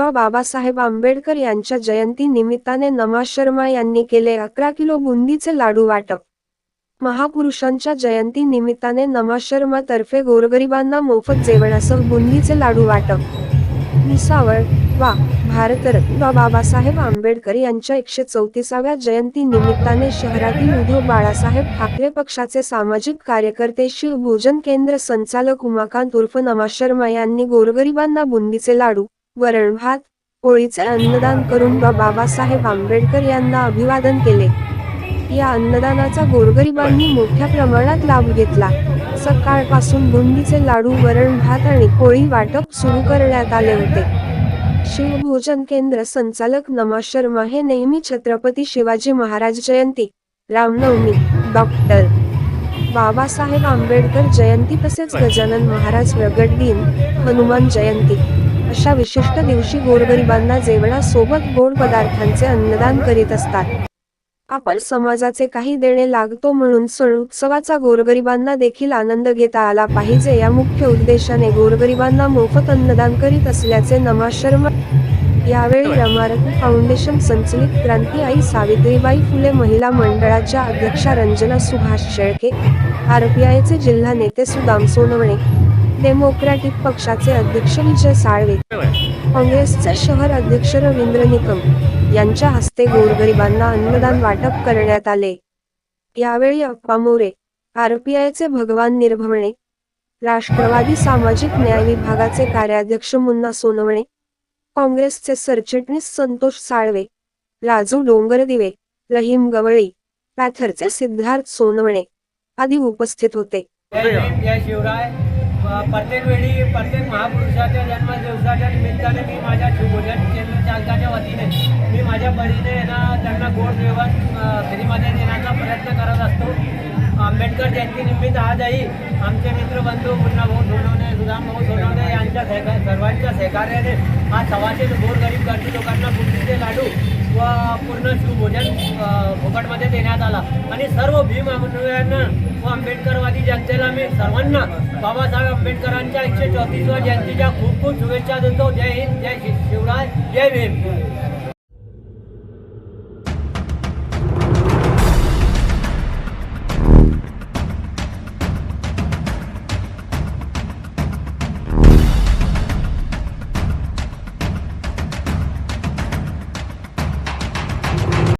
डॉ बाबासाहेब आंबेडकर यांच्या जयंती निमित्ताने नमा शर्मा यांनी केले अकरा किलो बुंदीचे लाडू वाटप. महापुरुषांच्या जयंती निमित्ताने नमा शर्मा तर्फे गोरगरिबांना मोफत जेवणासह बुंदीचे लाडू वाटप. मिसावळ वा भारतरत्न डॉ बाबासाहेब आंबेडकर यांच्या एकशे चौतीसाव्या जयंती निमित्ताने शहरातील उद्धव बाळासाहेब ठाकरे पक्षाचे सामाजिक कार्यकर्ते शिव भोजन केंद्र संचालक उमाकांत उर्फ नमा शर्मा यांनी गोरगरिबांना बुंदीचे लाडू वरण भात पोळीचे अन्नदान करून बा बाबासाहेब आंबेडकर यांना अभिवादन केले. या अन्नदानाचा गोरगरिबांनी मोठ्या प्रमाणात लाभ घेतला. सकाळपासून बुंदीचे लाडू वरण भात आणि पोळी वाटप सुरू करण्यात आले होते. शिवभोजन केंद्र संचालक नमा शर्मा हे नेहमी छत्रपती शिवाजी महाराज जयंती रामनवमी डॉक्टर बाबासाहेब आंबेडकर जयंती तसेच गजानन महाराज प्रगट दिन हनुमान जयंती अशा विशिष्ट दिवशी गोरगरिबांना जेवणासोबत गोड पदार्थांचे अन्नदान करीत असतात. आपण समाजाचे काही देणे लागतो म्हणून सण उत्सवाचा गोरगरिबांना देखील आनंद घेता आला पाहिजे या मुख्य उद्देशाने गोरगरिबांना मोफत अन्नदान करीत असल्याचे नमा शर्मा यावेळी रमारत्न फाउंडेशन संचलित क्रांती आई सावित्रीबाई फुले महिला मंडळाच्या अध्यक्षा रंजना सुभाष शेळके आरपीआयचे जिल्हा नेते सुदाम सोनवणे डेमोक्रॅटिक पक्षाचे अध्यक्ष विजय साळवे काँग्रेसचे शहर अध्यक्ष रवींद्र निकम यांच्या हस्ते गोरगरिबांना अन्नदान वाटप करण्यात आले. यावेळी अप्पा मोरे आरपीआयचे भगवान निर्भवणे राष्ट्रवादी सामाजिक न्याय विभागाचे कार्याध्यक्ष मुन्ना सोनवणे काँग्रेसचे सरचिटणीस संतोष साळवे राजू डोंगरदिवे रहीम गवळी पॅथरचे सिद्धार्थ सोनवणे आदी उपस्थित होते. शिवराय. प्रत्येक वेळी प्रत्येक महापुरुषाच्या जन्मदिवसाच्या निमित्ताने मी माझ्या शिवभोजन केंद्र चालकाच्या वतीने मी माझ्या परीने ना त्यांना गोड जेवण अ, देण्याचा प्रयत्न करत असतो. आंबेडकर जयंती निमित्त आजही आमचे मित्रबंधू मुन्ना भाऊ सोनवणे सुदाम भाऊ सोनवणे यांच्या सहका सर्वांच्या सहकार्याने आज सव्वाशे गोरगरीब गरजू लोकांना बुंदीचे लाडू व पूर्ण शिवभोजन फुकटमध्ये देण्यात आला. आणि सर्व भीम अनुयांना व आंबेडकरवादी जनतेला मी सर्वांना बाबासाहेब आंबेडकरांच्या एकशे चौतीसव्या जयंतीच्या खूप खूप शुभेच्छा देतो. जय हिंद जय शिवराय जय भीम.